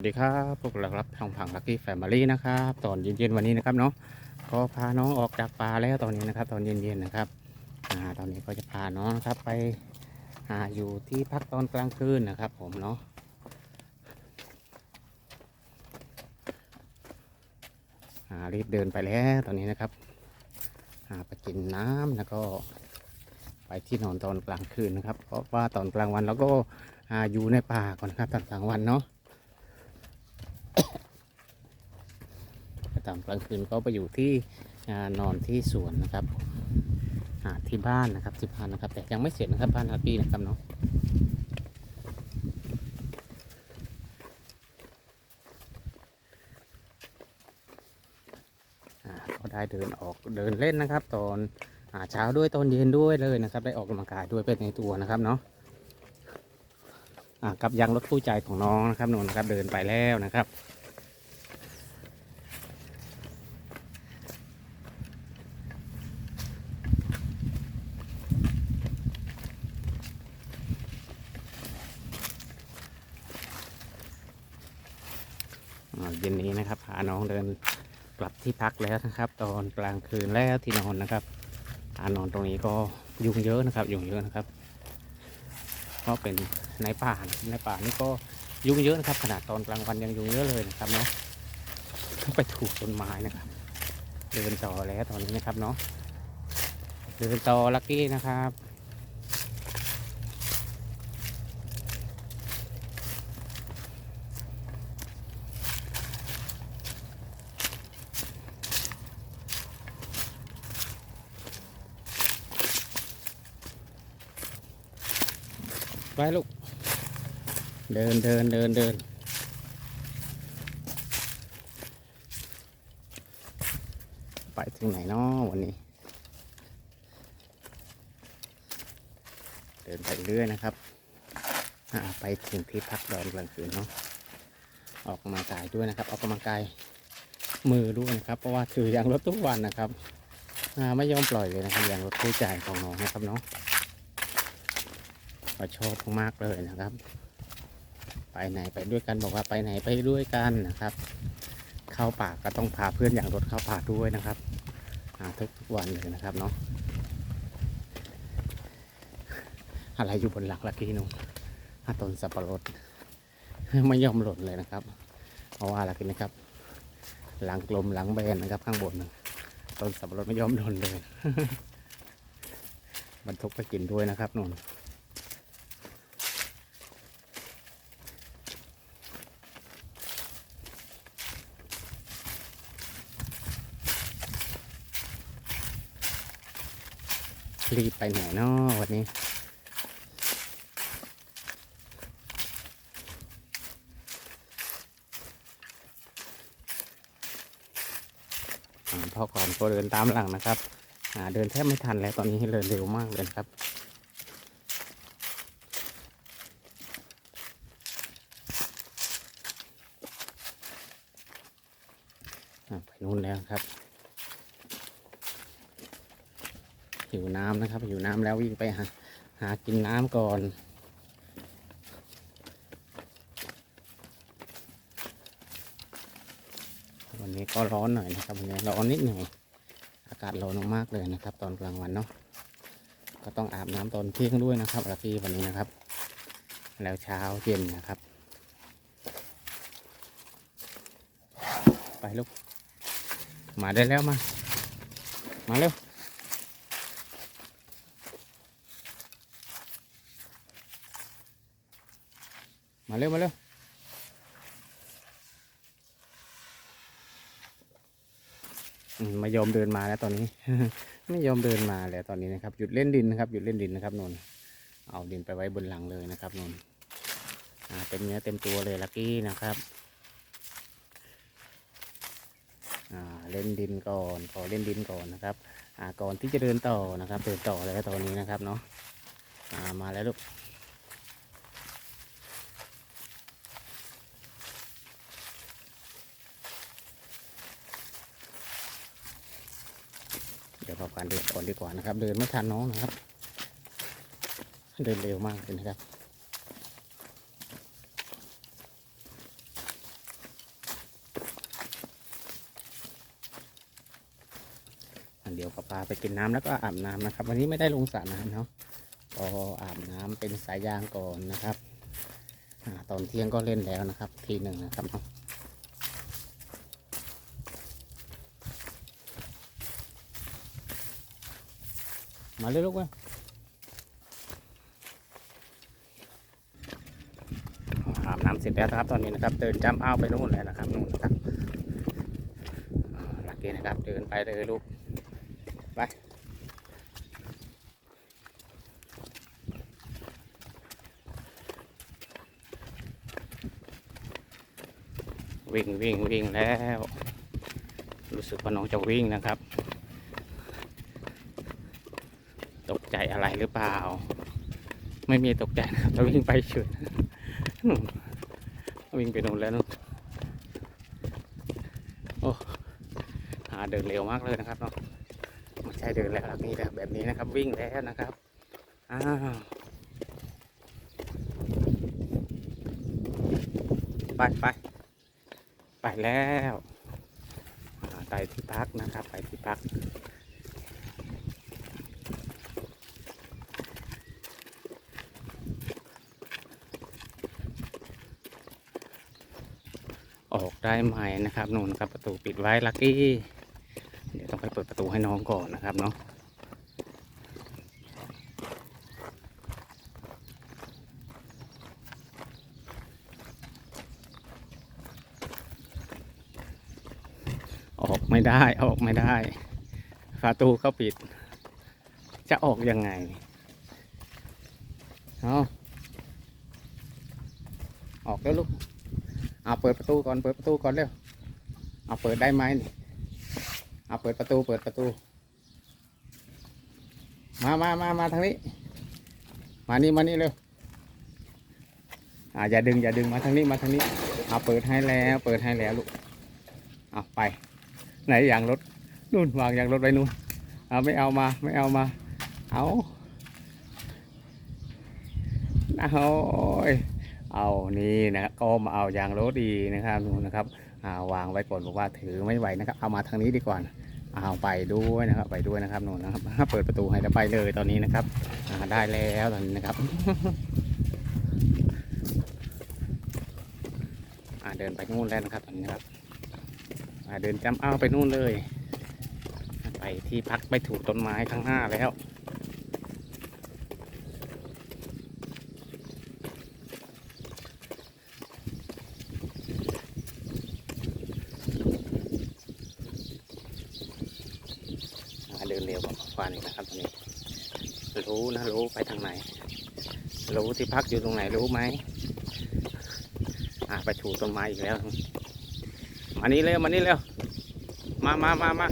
สวัสดีครับพวกเราครับทางผังลักกี้แฟมิลี่นะครับตอนเย็นๆวันนี้นะครับเนาะก็พาน้องออกจากป่าแล้วตอนนี้นะครับ ตอนเย็นๆนะครับอ่าตอนนี้ก็จะพาน้องนะครับไปหาอยู่ที่พักตอนกลางคืนนะครับ ผมเนาะอ่ารีบเดินไปแล้วตอนนี้นะครับอ่าไปกินน้ำแล้วก็ไปที่นอนตอนกลางคืนนะครับ เพราะว่าตอนกลางวันเราก็อ่าอยู่ในป่าก่อนครับตอนกลางวันเนาะ ตอน กลางคืนก็ไปอยู่ที่นอนที่สวนนะครับที่บ้านนะครับที่บ้านนะครับ แต่ยังไม่เสร็จนะครับบ้านอาปี้นะครับเนาะอ่าก็ได้เดินออกเดินเล่นนะครับ ตอนอเช้าด้วยตอนเย็นด้วยเลยนะครับ ได้ออกกำลังกายด้วยเป็นในตัวนะครับเนาะกับยางรถคู่ใจของน้องนะครับนนนะครับเดินไปแล้วนะครับ เย็นนี้นะครับ พาน้องเดินกลับที่พักแล้วนะครับ ตอนกลางคืนแล้วที่นอนนะครับอานอนตรงนี้ก็ยุงเยอะนะครับ ยุงเยอะนะครับก็เป็นในป่าในป่านี่ก็ยุงเยอะนะครับ ขนาดตอนกลางวันยังยุงเยอะเลยนะครับเนาะไปถูกต้นไม้นะครับ เดินต่อแล้วตอนนี้นะครับเนาะเดินต่อลักกี้นะครับ ไปลูก เดินเดินเดินเดินไปถึงไหนเนาะวันนี้ เดินไปเรื่อยนะครับไปถึงที่พักดอนกลางคืนเนาะออกกำลังกายด้วยนะครับ ออกกำลังกายมือด้วยนะครับ เพราะว่าถือยางรถทุกวันนะครับไม่ยอมปล่อยเลยนะครับยางรถคู่ใจของน้องนะครับเนาะ ก็ชอบมากเลยนะครับ ไปไหนไปด้วยกันบอกว่าไปไหนไปด้วยกันนะครับ เข้าป่าก็ต้องพาเพื่อนอย่างรถเข้าป่าด้วยนะครับอ่าทุกวันเลยนะครับเนาะอะไรอยู่บนหลังลักกี้นุ่งต้นสับปะรดไม่ยอมหล่นเลยนะครับเพราะว่าอะไรกันนะครับ หลังกลมหลังแบนนะครับ ข้างบนนะต้นสับปะรดไม่ยอมหล่นเลยบรรทุกไปกินด้วยนะครับนุ่น รีบไปไหนนาะวันนี้ พ่อก่อนก็เดินตามหลังนะครับ เดินแทบไม่ทันแล้วตอนนี้เดินเร็วมากเลยครับ อ่าไปนู่นแล้วครับ หิวน้ำนะครับหิวน้ำแล้ววิ่งไปหาหากินน้ำก่อน วันนี้ก็ร้อนหน่อยนะครับวันนี้ร้อนนิดหน่อยอากาศร้อนมากๆเลยนะครับ ตอนกลางวันเนาะก็ต้องอาบน้ำตอนเที่ยงด้วยนะครับอาพี่วันนี้นะครับ แล้วเช้าเย็นนะครับ ไปลูกมาได้แล้วมา มาเร็ว มาเร็ว มาเร็วมไม่ยอมเดินมาแล้วตอนนี้ ไม่ยอมเดินมาแล้วตอนนี้นะครับ หยุดเล่นดินนะครับหยุดเล่นดินนะครับนนเอาดินไปไว้บนหลังเลยนะครับนนเต็มเนื้อเต็มตัวเลยลักกี้นะครับเล่นดินก่อนขอเล่นดินก่อนนะครับก่อนที่จะเดินต่อนะครับเดินต่อแล้วตอนนี้นะครับเนาะมาแล้วลูก ประกอบการเดินก่อนดีกว่านะครับ เดินไม่ทันน้องนะครับ เดินเร็วมากเลยนะครับเดี๋ยวปลาไปกินน้ำแล้วก็อาบน้ำนะครับ วันนี้ไม่ได้ลงสระน้ำเนาะก็อาบน้ำเป็นสายยางก่อนนะครับอตอนเที่ยงก็เล่นแล้วนะครับ ทีหนึ่งนะครับ มาเลยลูกเว้ยอาบน้ำเสร็จแล้วนะครับ ตอนนี้นะครับ เดินจำอ้าวไปนู่นแล้วนะครับนู่นนะครับหลักเกณฑ์นะครับ เดินไปเลยลูก ไปวิ่งวิ่งวิ่งแล้ว รู้สึกว่าน้องจะวิ่งนะครับ ตกใจอะไร หรือเปล่า ไม่มีตกใจนะครับจะวิ่งไปเฉยนู่นวิ่งไปนู่นแล้วนู่นโอ้หาเดินเร็วมากเลยนะครับเนาะไม่ใช่เดินแล้วนี้แบบแบบนี้นะครับ วิ่งแล้วนะครับอ้าวไปไปไปแล้วอ่าไปที่พักนะครับ ไปที่พัก ออก ได้ไหมนะครับนู่นครับประตูปิดไว้ลักกี้เดี๋ยวต้องไปเปิดประตูให้น้องก่อนนะครับเนาะออกไม่ได้ออกไม่ได้ประตูเขาปิด จะออกยังไงเอาออกแล้วลูก เอาเปิดประตูก่อนเปิดประตูก่อนเร็วเอาเปิดได้ไหมเอาเปิดประตูเปิดประตู มามามามาทางนี้ มานี่มานี่เร็วอ่าอย่าดึงอย่าดึงมาทางนี้มาทางนี้เอาเปิดให้แล้วเปิดให้แล้วลูกเอาไป ไหนยางรถนู่นวางยางรถไว้นู่นเอาไม่เอามาไม่เอามาเอาเอาโอ้ย เอานี่นะครับก็มาเอายางรถดีนะครับดูนะครับาวางไว้ก่อนบอกว่าถือไม่ไหวนะครับ เอามาทางนี้ดีกว่าเอาไปด้วยนะครับ ไปด้วยนะครับนู่นนะครับเปิดประตูให้แล้วไปเลยตอนนี้นะครับได้แล้วตอนนี้นะครับเดินไปนู่นแล้วนะครับตอนนี้นะครับเดินจำเอาไปนู่นเลย ไปที่พักไปถูกต้นไม้ข้างหน้าแล้ว อ่า เดินเร็วกว่าฟ้านี่นะครับตอนนี้ รู้นะรู้ไปทางไหน รู้ที่พักอยู่ตรงไหนรู้ไหมอ่าไปถูต้นไม้อีกแล้วมานี่เร็วมานี่เร็วมามามามา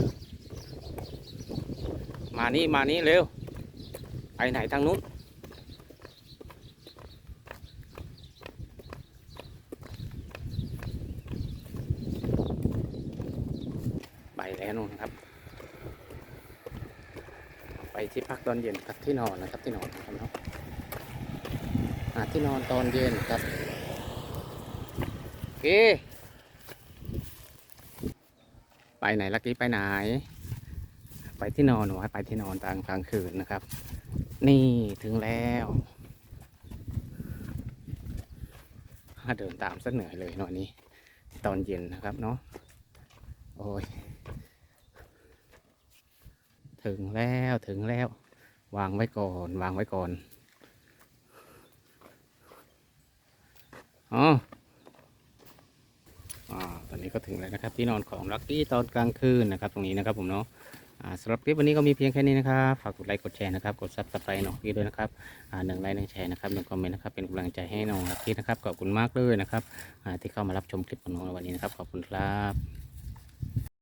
มานี่มานี่เร็วไปไหนทางนู้นไปแล้วนู่นครับ ไปที่พักตอนเย็นพักที่นอนนะครับที่นอนนะครับเนาะที่นอนตอนเย็นครับโอเคไปไหนลักกี้ไปไหน ไปที่นอนหนูให้ไปที่นอนตอนกลางคืนนะครับ นี่ถึงแล้วถ้าเดินตามสักเหนื่อยเลยหน่อยนี้ ตอนเย็นนะครับเนาะโอ้ย ถึงแล้วถึงแล้ว วางไว้ก่อน วางไว้ก่อนอ๋อตอนนี้ก็ถึงแล้วนะครับที่นอนของลักกี้ตอนกลางคืนนะครับ ตรงนี้นะครับผมเนาะสำหรับคลิปวันนี้ก็มีเพียงแค่นี้นะครับฝากกดไลค์กดแชร์นะครับกดซับสไครต์น้องกี้ด้วยนะครับหนึ่งไลค์หนึ่งแชร์นะครับหนึ่งคอมเมนต์นะครับเป็นกำลังใจให้น้องลักกี้นะครับขอบคุณมากเลยนะครับที่เข้ามารับชมคลิปของน้องในวันนี้นะครับขอบคุณครับ